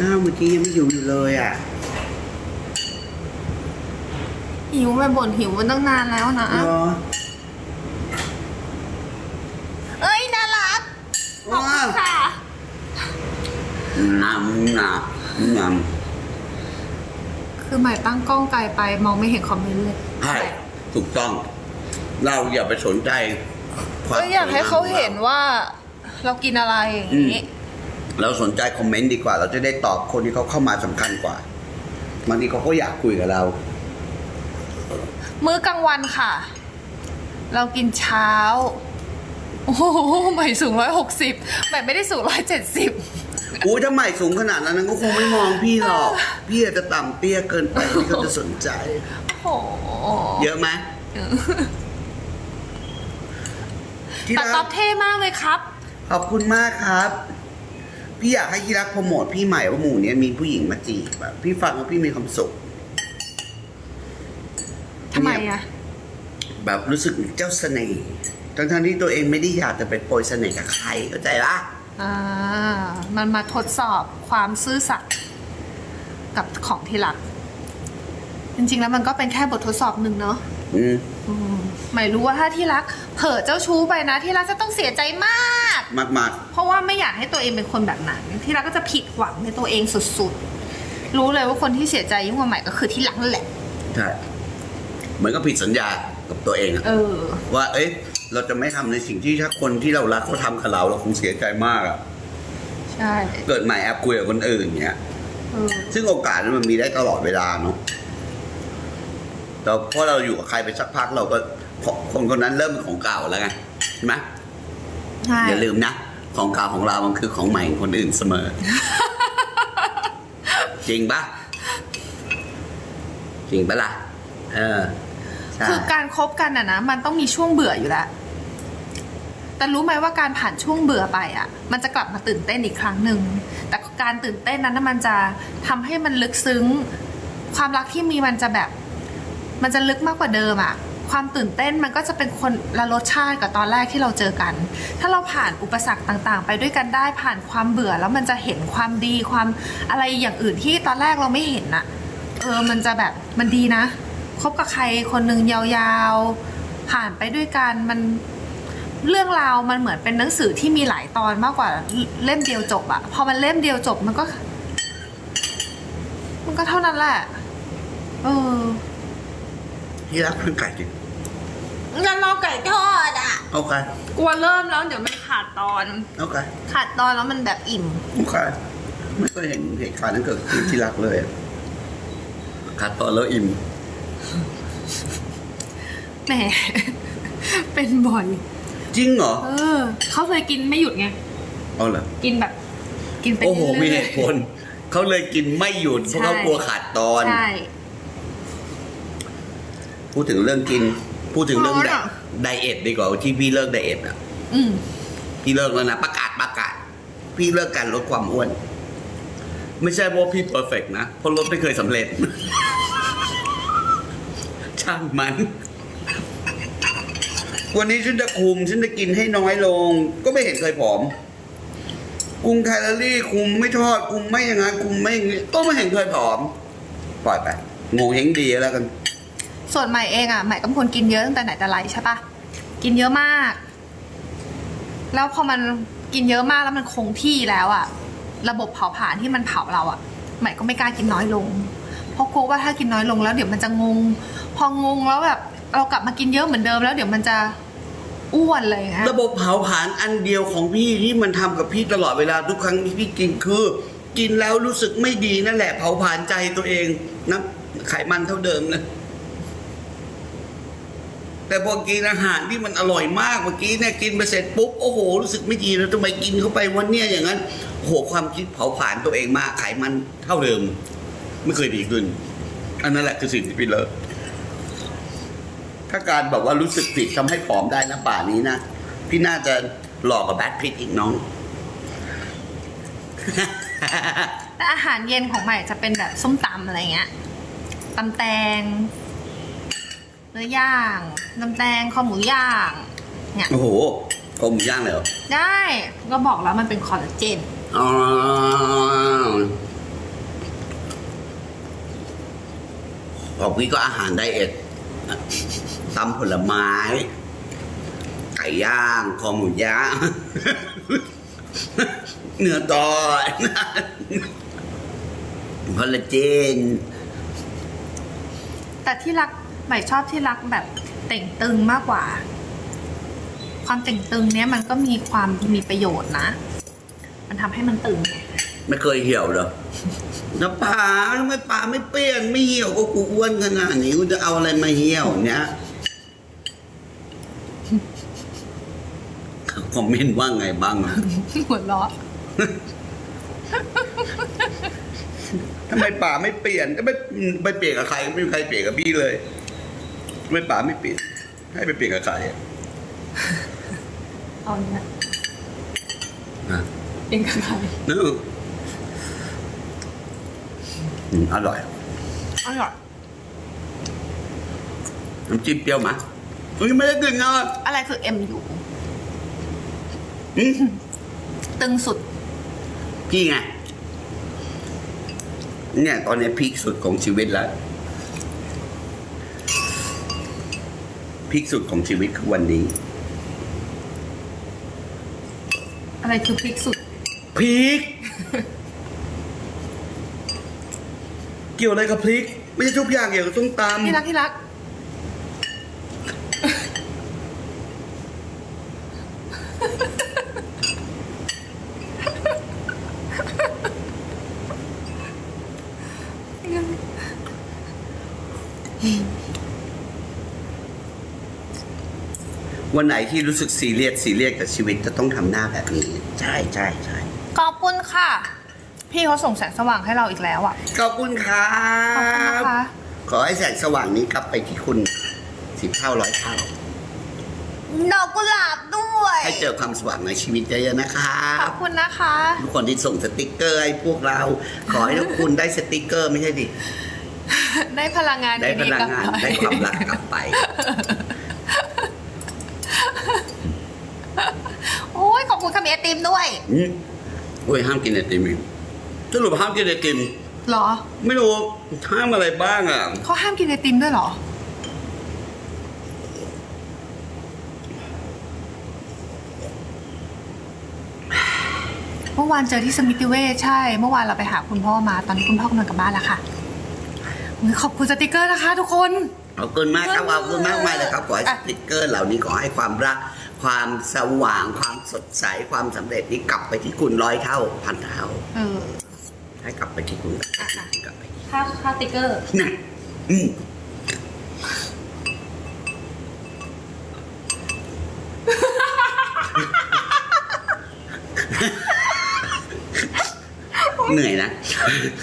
อ้าวเมื่อกี้ยังไม่หิวอยู่เลยอะ หิวไปบ่นหิวมันตั้งนานแล้วนะเหรอเอ้ยน่ารักขอบคุณค่ะ น้ำน้ำน้คือใหม่ตั้งกล้องไกลไปมองไม่เห็นคอมเมนต์เลยำใช่ถูกต้อง เราอย่าไปสนใจควมก็อยากให้เขาเห็นว่าเรากินอะไรอย่างนี้ เราสนใจคอมเมนต์ดีกว่า เราจะได้ตอบคนที่เขาเข้ามาสำคัญกว่าบางทีเขาก็อยากคุยกับเรา มื้อกลางวันค่ะ เรากินเช้า โอ้โหใหม่สูงร้อยหกสิบใหม่ไม่ได้สูงร้อยเจ็ดสิบอู้ถ้าใหม่สูงขนาดนั้นก็คงไม่มองพี่หรอก พี่อาจจะต่ำเตี้ยเกินไปที่เขาจะสนใจ โอ้โหเยอะไหมที่แต่รัต๊อกบเท่มากเลยครับ ขอบคุณมากครับ พี่อยากให้ที่รักโปรโมทพี่ใหม่ว่าหมู่เนี้ยมีผู้หญิงมาจีบแบบพี่ฟังแล้วพี่มีความสุขทำไมอะแบบรู้สึกเจ้าเสน่ห์ทั้งๆที่ตัวเองไม่ได้อยากจะไปโปรยเสน่ห์กับใครเข้าใจปะอ่ามันมาทดสอบความซื่อสัตย์กับของที่รัก จริงๆแล้วมันก็เป็นแค่บททดสอบหนึ่งเนาะอืมอืมไม่รู้ว่าถ้าที่รัก เผลอเจ้าชู้ไปนะที่รักจะต้องเสียใจมาก มากมากเพราะว่าไม่อยากให้ตัวเองเป็นคนแบบนั้น ที่รักก็จะผิดหวังในตัวเองสุดๆ รู้เลยว่าคนที่เสียใจยิ่งกว่าใหม่ก็คือที่รักนั่นแหละๆใช่เหมือนก็ผิดสัญญากับตัวเองอะเออ ว่า เอ้ยเราจะไม่ทำในสิ่งที่ถ้าคนที่เรารักเขาทำกับเรา เราคงเสียใจมากอะใช่ เกิดใหม่แอบคุยกับคนอื่นเนี้ยเออซึ่งโอกาสนั้นมันมีได้ตลอดเวลาเนาะแต่พอเราอยู่กับใครไปสักพักเราก็คนคนนั้นเริ่มเป็นของเก่าแล้วไงใช่ไหม ใช่ อย่าลืมนะ ของเก่าของเรามันคือของใหม่ของคนอื่นเสมอ จริงปะจริงปะล่ะเออใช่คือการคบกันอะนะ มันต้องมีช่วงเบื่ออยู่แล้ว แต่รู้ไหมว่าการผ่านช่วงเบื่อไปอะมันจะกลับมาตื่นเต้นอีกครั้งหนึ่ง แต่การตื่นเต้นนั้นนะมันจะทำให้มันลึกซึ้ง ความรักที่มีมันจะแบบ มันจะลึกมากกว่าเดิมอะ ความตื่นเต้นมันก็จะเป็นคนละรสชาติกับตอนแรกที่เราเจอกัน ถ้าเราผ่านอุปสรรคต่างๆ ไปด้วยกันได้ผ่านความเบื่อแล้วมันจะเห็นความดีความอะไรอย่างอื่นที่ตอนแรกเราไม่เห็นอะเออมันจะแบบมันดีนะคบกับใครคนหนึ่งยาวๆ ผ่านไปด้วยกันมันเรื่องราวมันเหมือนเป็นหนังสือที่มีหลายตอนมากกว่าเล่มเดียวจบอะพอมันเล่มเดียวจบมันก็ มันก็เท่านั้นแหละ เออ ที่รักมันไก่จริงงั้นรอไก่ทอดอะโอเคกลัวเริ่มแล้วเดี๋ยวมันขาดตอน โอเคขาดตอนแล้วมันแบบอิ่มโอเคไม่เคยเห็นเหตุการณ์นั้นเกิดขึ้นที่รักเลยอะขาดตอนแล้วอิ่มแหมเป็นบ่อย จริงเหรอ เออเขาเคยกินไม่หยุดไงเอาเหรอกินแบบ กินไปโอ้โหมีเรื่เหอยตุผลเขาเลยกินไม่หยุดเพราะใช่เขากลัวขาดตอนๆใช่ พูดถึงเรื่องกิน พูดถึงเรื่องร้อนไดอะ ไดเอทดีกว่าที่พี่เลิกไดเอทอะ อืม พี่เลิกแล้วนะประกาศประกาศ พี่เลิกการลดความอ้วน ไม่ใช่ว่าพี่เพอร์เฟกนะเพราะลดไม่เคยสำเร็จ ช่างมัน วันนี้ฉันจะคุม ฉันจะกินให้น้อยลง ก็ไม่เห็นเคยผอม คุมแคลอรี่คุมไม่ทอด คุมไม่อย่างนั้นคุมไม่อย่างนี้ก็ไม่เห็นเคยผอม ปล่อยไปโง่เฮงดีแล้วกัน ส่วนใหม่เองอะใหม่ก็เป็นคนกินเยอะตั้งแต่ไหนแต่ไรใช่ปะกินเยอะมาก แล้วพอมันกินเยอะมากแล้วมันคงที่แล้วอะ ระบบเผาผลาญที่มันเผาเราอะใหม่ก็ไม่กล้ากินน้อยลง เพราะกลัวว่าถ้ากินน้อยลงแล้วเดี๋ยวมันจะงง พองงแล้วแบบเรากลับมากินเยอะเหมือนเดิมแล้วเดี๋ยวมันจะอ้วนเลยนะระบบเผาผลาญอันเดียวของพี่ที่มันทำกับพี่ตลอดเวลาทุกครั้งที่พี่กินคือ กินแล้วรู้สึกไม่ดีนั่นแหละเผาผลาญใจตัวเองนะไขมันเท่าเดิมนะ แต่พอกินอาหารที่มันอร่อยมากเมื่อกี้เนี่ยกินไปเสร็จปุ๊บโอ้โหรู้สึกไม่ดีแล้วทำไมกินเข้าไปวันเนี้ยอย่างนั้นโอ้โหความคิดเผาผลาญตัวเองมากไขมันเท่าเดิม ไม่เคยดีขึ้น อันนั้นแหละคือสิ่งที่พี่เลิกถ้าการแบบว่ารู้สึกผิดทำให้ผอมได้นะป่านี้นะพี่น่าจะหลอกกับแบทพิทอีกน้อง แต่อาหารเย็นของใหม่จะเป็นแบบส้มตำอะไรเงี้ยตำแตง เนื้อย่างน้ำแดงคอหมูย่างเนี่ยโอ้โหคอหมูย่างเลยเหรอได้ก็บอกแล้วมันเป็นคอลลาเจนอ๋อของพี่ก็อาหารไดเอทตำผลไม้ ไก่ย่าง คอหมูย่าง เนื้อตอนคอลลาเจนแต่ที่รัก ใหม่ชอบที่รักแบบเต่งตึงมากกว่า ความเต่งตึงเนี้ยมันก็มีความมีประโยชน์นะ มันทำให้มันตึงไม่เคยเหี่ยวเหรอแล้วป่าทำไมป่าไม่เปลี่ยนไม่เหี่ยวก็กูอ้วนขนาดนี้กูจะเอาอะไรมาเหี่ยวเนี้ยคอมเมนต์ว่าไงบ้างอะหัวเราะทำไมป่าไม่เปลี่ยนไม่ไปเปลี่ยนกับใครไม่มีใครเปลี่ยนกับพี่เลย ทำไมป่าไม่เปลี่ยนให้ไปเปลี่ยนกับใครอะเอาเนี้ยนะเองกับใครเนอะอืมอร่อย อร่อยน้ำจิ้มเปรี้ยวไหมเฮ้ยไม่ได้กลินนะอะไรคือเอ็มอยู่ อืมตึงสุด พี่ไง เนี่ยตอนนี้พีคสุดของชีวิตแล้ว คสุดของชีวิตคือวันนี้ อะไรคือพริกสุดพีคเกี่ยวอะไรกับพริก ไม่ใช่ทุกอย่างเกี่ยวกับส้มตำที่รักที่รัก วันไหนที่รู้สึกซีเรียสซีเรียสกับชีวิตจะต้องทำหน้าแบบนี้ ใช่ใช่ใช่ขอบคุณค่ะ พี่เขาส่งแสงสว่างให้เราอีกแล้วอะ ขอบคุณครัขอบคุณนะบ คะ ขอให้แสงสว่างนี้กลับไปที่คุณสิบเท่าร้อยเท่า ดอกกุหลาบด้วย ให้เจอความสว่างในชีวิตเยอะๆนะครัขบอบคุณนะคะ ทุกคนที่ส่งสติกเกอร์ให้พวกเรา ขอให้ทุกคุณได้สติกเกอร์ไม่ใช่ดิ ได้พลังงานได้พดีๆลังกลับงาน ไปได้ความรักกลับไป โอ้ยขอบคุณค่ะ มีไอติมด้วยอืมโอ้ยห้ามกินไอติมอีกสรุปห้ามกินไอติม เหรอไม่รู้ห้ามอะไรบ้างอะ เขาห้ามกินไอติมด้วยเหรอ เมื่อวานเจอที่สมิติเวชใช่ เมื่อวานเราไปหาคุณพ่อมาตอนนี้คุณพ่อกำลังกลับบ้านแล้วค่ะอุ๊ยขอบคุณสติกเกอร์นะคะ ทุกคน ขอบคุณมากครับขอบคุณมากมากเลยครับ ขอให้สอะติกเกอร์เหล่านี้ขอให้ความรัก ความสว่างความสดใสความสำเร็จนี้กลับไปที่คุณร้อยเท่าพันเท่า เออ ให้กลับไปที่คุณอะค่ะกลับไปค่าค่าสติกเกอร์ นะอืมเหนื่อยนะ